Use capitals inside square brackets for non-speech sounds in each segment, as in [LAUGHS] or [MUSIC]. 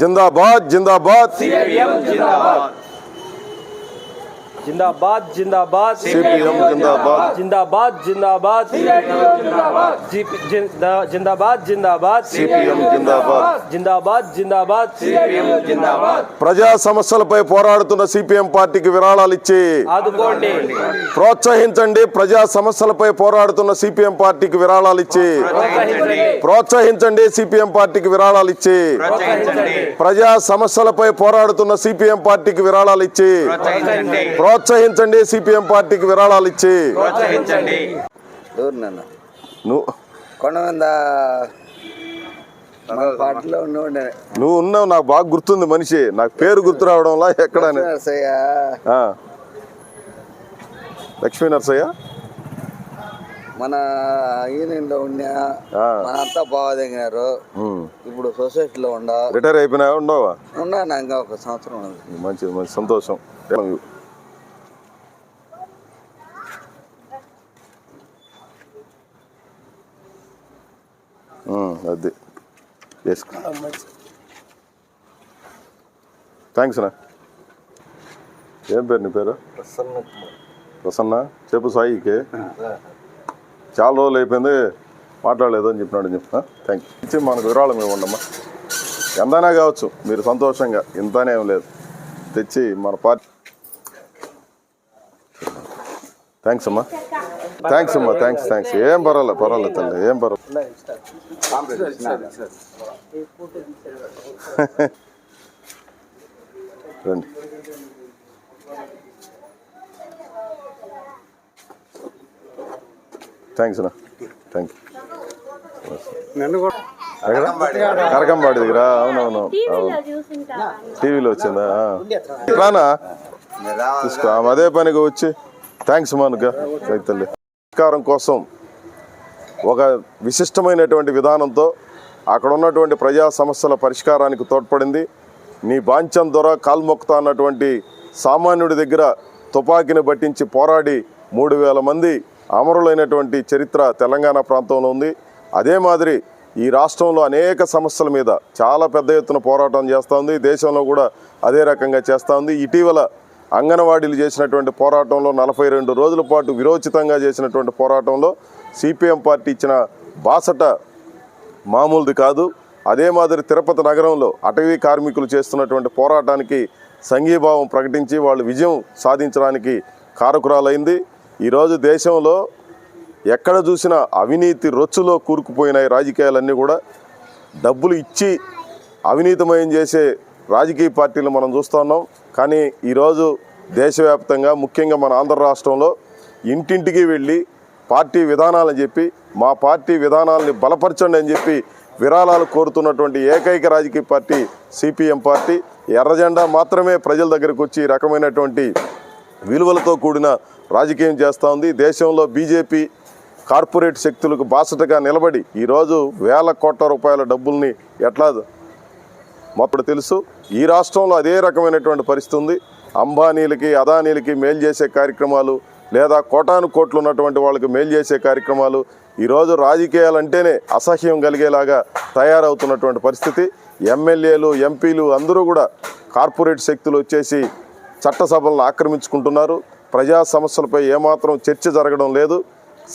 జిందాబాద్ జిందాబాద్ జిందాబాద్ జిందాబాద్. CPM జిందాబాద్. జిందాబాద్ జిందాబాద్. జిందాబాద్. జిందాబాద్ CPM జిందాబాద్. జిందాబాద్ జిందాబాద్. ప్రజా సమస్యలపై పోరాడుతున్న సిపిఎం పార్టీకి విరాళాలు ఇచ్చి ఆదుకోండి. ప్రోత్సహించండి. ప్రజా సమస్యలపై పోరాడుతున్న సిపిఎం పార్టీకి విరాళాలు ఇచ్చి ప్రోత్సహించండి. ప్రోత్సహించండి. సిపిఎం పార్టీకి విరాళాలు ఇచ్చి ప్రోత్సహించండి. ప్రజా సమస్యలపై పోరాడుతున్న సిపిఎం పార్టీకి విరాళాలు ఇచ్చి ప్రోత్సహించండి సిపిఎం పార్టీకి విరాళాలు ఇచ్చి. నువ్వు. మన ఉన్నావు నాకు బాగా గుర్తుంది మనిషి. నాకు పేరు గుర్తు రావడంలా ఆ. లక్ష్మీ నరసయ్య మన యూనియన్లో ఉన్న ఆ. మనంతా బాగా దిగినారు. ఉమ్. ఇప్పుడు సొసైటీలో ఉండ. రిటైర్ అయిపోయినా ఉండవా? ఉన్నా నా ఇంకా ఒక సంవత్సరం ఉంది. మంచిది మంచి సంతోషం. అది. వేసుకో థ్యాంక్స్ నా ఏం పేరు నీ పేరు? ప్రసన్న చెప్పు సాయికి. చాలా రోజులు అయిపోయింది. మాట్లాడలేదు అని చెప్పినాడు చెప్పిన థ్యాంక్ యూ ఇచ్చి మనకు విరాళం ఇవ్వండమ్మా. ఎంతైనా కావచ్చు మీరు సంతోషంగా. ఇంతనే ఏం లేదు. తెచ్చి మన పార్టీ. థ్యాంక్స్ అమ్మా. థ్యాంక్స్ అమ్మా. థ్యాంక్స్ థ్యాంక్స్ ఏం పర్వాలేదు పర్వాలేదు తల్లి ఏం పర్వాలేదు రండి. థ్యాంక్స్ అన్న. థ్యాంక్ యూ కరకంబాడి దగ్గర. అవునవును. అవును. టీవీలో వచ్చిందా. రానా? తీసుకో అదే పనిగా వచ్చి. థ్యాంక్స్ మానుగా రైతుల్లి పరిష్కారం కోసం ఒక విశిష్టమైనటువంటి విధానంతో అక్కడ ఉన్నటువంటి ప్రజా సమస్యల పరిష్కారానికి తోడ్పడింది. నీ బాంఛం దొర కాల్మొక్త అన్నటువంటి సామాన్యుడి దగ్గర తుపాకీని పట్టించి పోరాడి మూడు వేల మంది అమరులైనటువంటి చరిత్ర తెలంగాణ ప్రాంతంలో ఉంది. అదే మాదిరి ఈ రాష్ట్రంలో అనేక సమస్యల మీద చాలా పెద్ద ఎత్తున పోరాటం చేస్తూ ఉంది. దేశంలో కూడా అదే రకంగా చేస్తూ ఉంది. ఇటీవల అంగన్వాడీలు చేసినటువంటి పోరాటంలో నలభై రెండు రోజుల పాటు విరోచితంగా చేసినటువంటి పోరాటంలో సిపిఎం పార్టీ ఇచ్చిన బాసట మామూలుది కాదు. అదే మాదిరి తిరుపతి నగరంలో అటవీ కార్మికులు చేస్తున్నటువంటి పోరాటానికి సంఘీభావం ప్రకటించి వాళ్ళు విజయం సాధించడానికి కారకురాలైంది. ఈరోజు దేశంలో ఎక్కడ చూసినా అవినీతి రొచ్చులో కూరుకుపోయినాయి రాజకీయాలన్నీ కూడా. డబ్బులు ఇచ్చి అవినీతమయం చేసే రాజకీయ పార్టీలు మనం చూస్తున్నాం కానీ ఈరోజు దేశవ్యాప్తంగా ముఖ్యంగా మన ఆంధ్ర రాష్ట్రంలో ఇంటింటికి వెళ్ళి పార్టీ విధానాలని చెప్పి మా పార్టీ విధానాలని బలపరచండి అని చెప్పి విరాళాలు కోరుతున్నటువంటి ఏకైక రాజకీయ పార్టీ సిపిఎం పార్టీ. ఎర్రజెండా మాత్రమే ప్రజల దగ్గరకు వచ్చి రకమైనటువంటి విలువలతో కూడిన రాజకీయం చేస్తూ ఉంది. దేశంలో బీజేపీ కార్పొరేట్ శక్తులకు బాసటగా నిలబడి ఈరోజు వేల కోట్ల రూపాయల డబ్బుల్ని ఎట్లా అప్పుడు తెలుసు ఈ రాష్ట్రంలో అదే రకమైనటువంటి పరిస్థితి ఉంది. అంబానీలకి అదానీలకి మేలు చేసే కార్యక్రమాలు లేదా కోటాను కోట్లు ఉన్నటువంటి వాళ్ళకి మేలు చేసే కార్యక్రమాలు ఈరోజు రాజకీయాలు అంటేనే అసహ్యం కలిగేలాగా తయారవుతున్నటువంటి పరిస్థితి. ఎమ్మెల్యేలు ఎంపీలు అందరూ కూడా కార్పొరేట్ శక్తులు వచ్చేసి చట్టసభలను ఆక్రమించుకుంటున్నారు. ప్రజా సమస్యలపై ఏమాత్రం చర్చ జరగడం లేదు.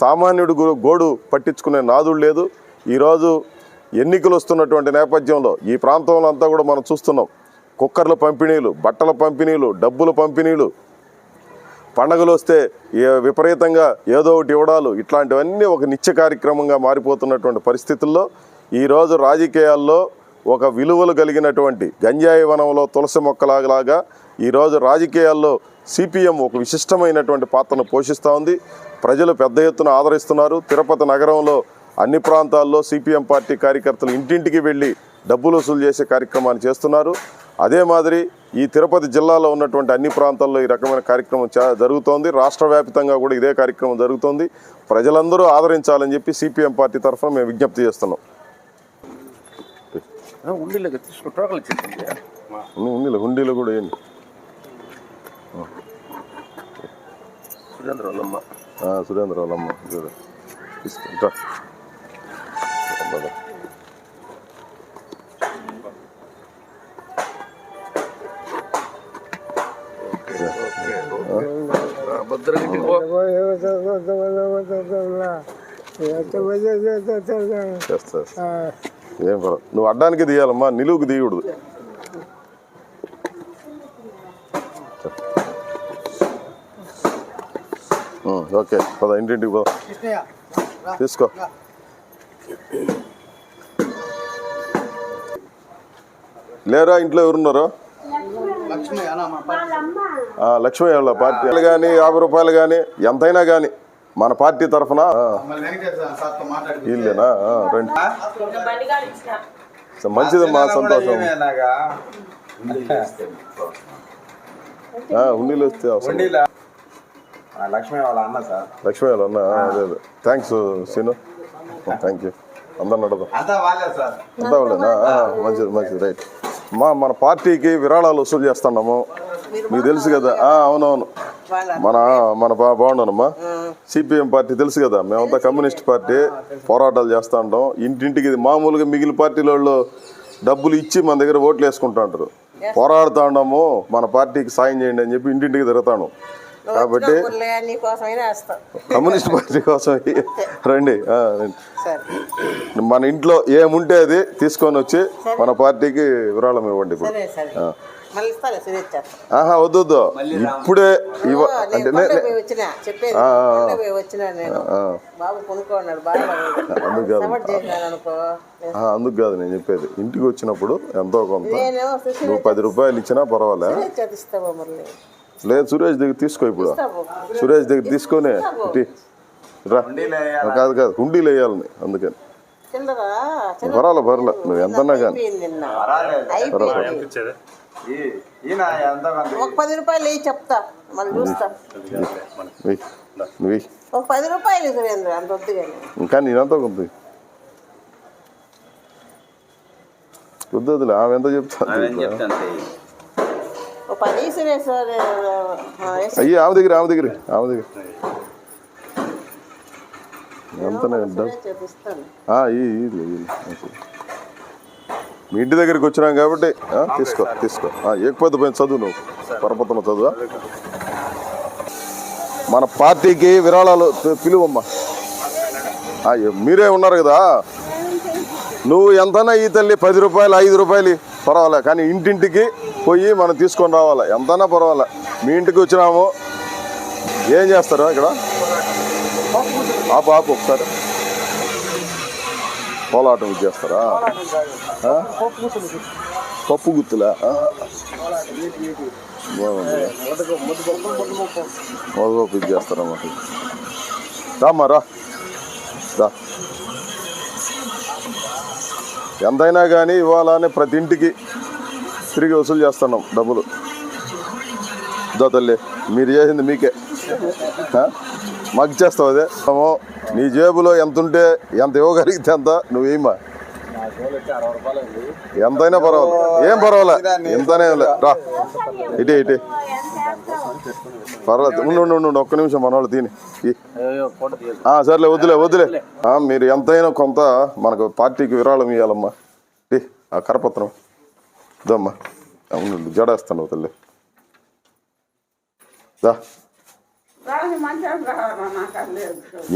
సామాన్యుడు గోడు పట్టించుకునే నాదుడు లేదు. ఈరోజు ఎన్నికలు వస్తున్నటువంటి నేపథ్యంలో ఈ ప్రాంతంలో అంతా కూడా మనం చూస్తున్నాం. కుక్కర్ల పంపిణీలు బట్టల పంపిణీలు డబ్బుల పంపిణీలు. పండగలు వస్తే ఏ- విపరీతంగా ఏదో ఒకటి ఇవ్వడాలు ఇట్లాంటివన్నీ ఒక నిత్య కార్యక్రమంగా మారిపోతున్నటువంటి పరిస్థితుల్లో ఈరోజు రాజకీయాల్లో ఒక విలువలు కలిగినటువంటి గంజాయి వనంలో తులసి మొక్కలాగా ఈరోజు రాజకీయాల్లో సిపిఎం ఒక విశిష్టమైనటువంటి పాత్రను పోషిస్తూ ఉంది. ప్రజలు పెద్ద ఎత్తున ఆదరిస్తున్నారు. తిరుపతి నగరంలో అన్ని ప్రాంతాల్లో సిపిఎం పార్టీ కార్యకర్తలు ఇంటింటికి వెళ్ళి డబ్బులు వసూలు చేసే కార్యక్రమాన్ని చేస్తున్నారు. అదే మాదిరి ఈ తిరుపతి జిల్లాలో ఉన్నటువంటి అన్ని ప్రాంతాల్లో ఈ రకమైన కార్యక్రమం చా- జరుగుతోంది. రాష్ట్ర వ్యాప్తంగా కూడా ఇదే కార్యక్రమం జరుగుతోంది. ప్రజలందరూ ఆదరించాలని చెప్పి సిపిఎం పార్టీ తరఫున మేము విజ్ఞప్తి చేస్తున్నాం. హుండీలో కూడా ఏంటి సురేంద్ర వాళ్ళమ్మ. సురేంద్ర వాళ్ళమ్మ. తీసుకుంటా బ్రదర్ ఏం పర్వాలేదు. నువ్వు అడ్డానికి దిగాలమ్మా నిలువుకి దిగుడు ఓకే పద ఇంటింటికి పద. తీసుకో. లేరా ఇంట్లో ఎవరున్నారు? ఆ, లక్ష్మీ వాళ్ళ పార్టీ. కానీ యాభై రూపాయలు కానీ ఎంతైనా కానీ మన పార్టీ తరఫున ఆ, రండి. సో మంచిదమ్మా సంతోషం. ఆ, హుండీలు వస్తే లక్ష్మి వాళ్ళ అన్న సార్. లక్ష్మీ వాళ్ళు అన్న అదే అదే. Thanks scene. థ్యాంక్ యూ అందరు నడదాం అంతా వాళ్ళే సార్. అంతా వాళ్ళేనా మంచిది మంచిది రైట్. మా మన పార్టీకి విరాళాలు వసూలు చేస్తున్నాము. మీకు తెలుసు కదా. ఆ, అవునవును. మన మన బా బాగున్నానమ్మా. సిపిఎం పార్టీ తెలుసు కదా. మేమంతా కమ్యూనిస్ట్ పార్టీ పోరాటాలు చేస్తూ ఉంటాం. ఇంటింటికి ఇది మామూలుగా మిగిలిన పార్టీల వాళ్ళు డబ్బులు ఇచ్చి మన దగ్గర ఓట్లు వేసుకుంటా ఉంటారు. పోరాడుతూ ఉన్నాము. మన పార్టీకి సాయం చేయండి అని చెప్పి ఇంటింటికి తిరుగుతాను. కాబట్టి కమ్యూనిస్ట్ పార్టీ కోసం రండి. ఆ, రండి. సరే. మన ఇంట్లో ఏముంటే అది తీసుకొని వచ్చి మన పార్టీకి విరాళం ఇవ్వండి ఇప్పుడు. ఆహా వద్దు వద్దు. ఇప్పుడే ఇవ్వ అంటే [LAUGHS] అందుకు కాదు. నేను చెప్పేది. ఇంటికి వచ్చినప్పుడు ఎంతో కొంత నువ్వు పది రూపాయలు ఇచ్చినా పర్వాలే. లేదు సురేష్ దగ్గర తీసుకో ఇప్పుడు. సురేష్ దగ్గర తీసుకొని. రా. కాదు కాదు. హుండీలు వేయాలని అందుకని చిల్లరా పర్వాలే పర్వాలే నువ్వు ఎంతన్నా కానీ. ఒక పది రూపాయలు వేయి చెప్తా. మళ్ళీ చూస్తా. ఒక పది రూపాయలు సురేంద్ర. అంత వద్దు కానీ. ఇంకా నేనంతా కొంత వద్దు వద్దులే. ఆమె ఎంత చెప్తాను అయ్యి ఆమె దగ్గర ఆమె దగ్గర ఆమె దగ్గర. మీ ఇంటి దగ్గరికి వచ్చినాం కాబట్టి తీసుకో తీసుకో. ఏకపోతే పోయిన చదువు నువ్వు. పరపత్రం చదువు? మన పార్టీకి విరాళాలు పిలువమ్మా. మీరే ఉన్నారు కదా? నువ్వు ఎంతనా ఈ తల్లి పది రూపాయలు ఐదు రూపాయలు పర్వాలే కానీ ఇంటింటికి పోయి మనం తీసుకొని రావాలి. ఎంతైనా పర్వాలే. మీ ఇంటికి వచ్చినాము. ఏం చేస్తారు ఇక్కడ? ఆపు ఆపు ఒకసారి. కోలాటం చేస్తారా? పప్పు గుత్తులా? బాగుంది. మొదపప్పు ఇది చేస్తారా రామ్మా రా. రా. ఎంతైనా కానీ ఇవ్వాలని ప్రతి ఇంటికి తిరిగి వసూలు చేస్తున్నాం డబ్బులు. దో తల్లి మీరు చేసింది మీకే. మాకు ఇచ్చేస్తావు అదే. నీ జేబులో ఎంత ఉంటే ఎంత ఇవ్వగలిగితే అంత నువ్వేమ్మా ఎంతైనా పర్వాలేదు. ఏం పర్వాలే. ఎంతనే లే. రా. ఇటే ఇటే. పర్వాలేదు. ఉండు ఉండు, ఒక్క నిమిషం మన వాళ్ళు తిని. ఈ. సర్లే వద్దులే వద్దులే. మీరు ఎంతైనా కొంత మనకు పార్టీకి విరాళం ఇవ్వాలమ్మా ఆ కరపత్రం. దమ్మా అవును జడేస్తాను తల్లి. దా.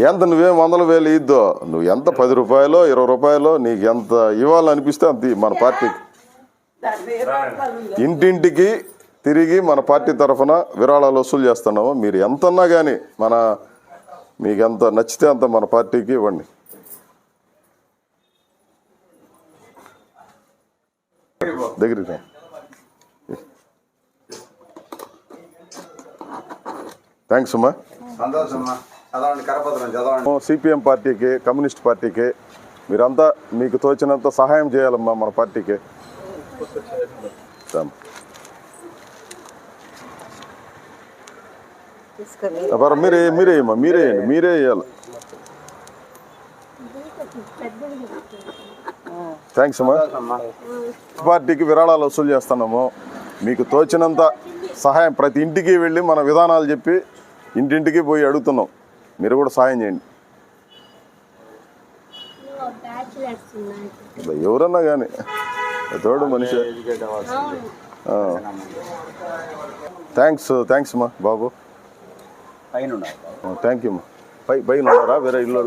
ఎంత నువ్వేం వందల వేలు ఇద్దో? నువ్వు ఎంత పది రూపాయలు ఇరవై రూపాయలు నీకు ఎంత ఇవ్వాలనిపిస్తే అంత మన పార్టీకి ఇంటింటికి తిరిగి మన పార్టీ తరఫున విరాళాలు వసూలు చేస్తున్నాము. మీరు ఎంతన్నా కానీ మన మీకు ఎంత నచ్చితే అంత మన పార్టీకి ఇవ్వండి. దగ్గరికి రా. థ్యాంక్స్ అమ్మా. సిపిఎం పార్టీకి కమ్యూనిస్ట్ పార్టీకి మీరంతా మీకు తోచినంత సహాయం చేయాలమ్మా మన పార్టీకి. పర్వాలేదు, మీరే మీరే మీరే మీరే వేయాలి. థ్యాంక్స్ అమ్మా. పార్టీకి విరాళాలు వసూలు చేస్తున్నాము. మీకు తోచినంత సహాయం ప్రతి ఇంటికి వెళ్ళి మన విధానాలు చెప్పి ఇంటింటికి పోయి అడుగుతున్నాం. మీరు కూడా సహాయం చేయండి. ఎవరన్నా కానీ తోడు మనిషి. థ్యాంక్స్ థ్యాంక్స్ అమ్మా బాబు. థ్యాంక్ యూ పై పైన ఉన్నారా? వేరే ఇల్లు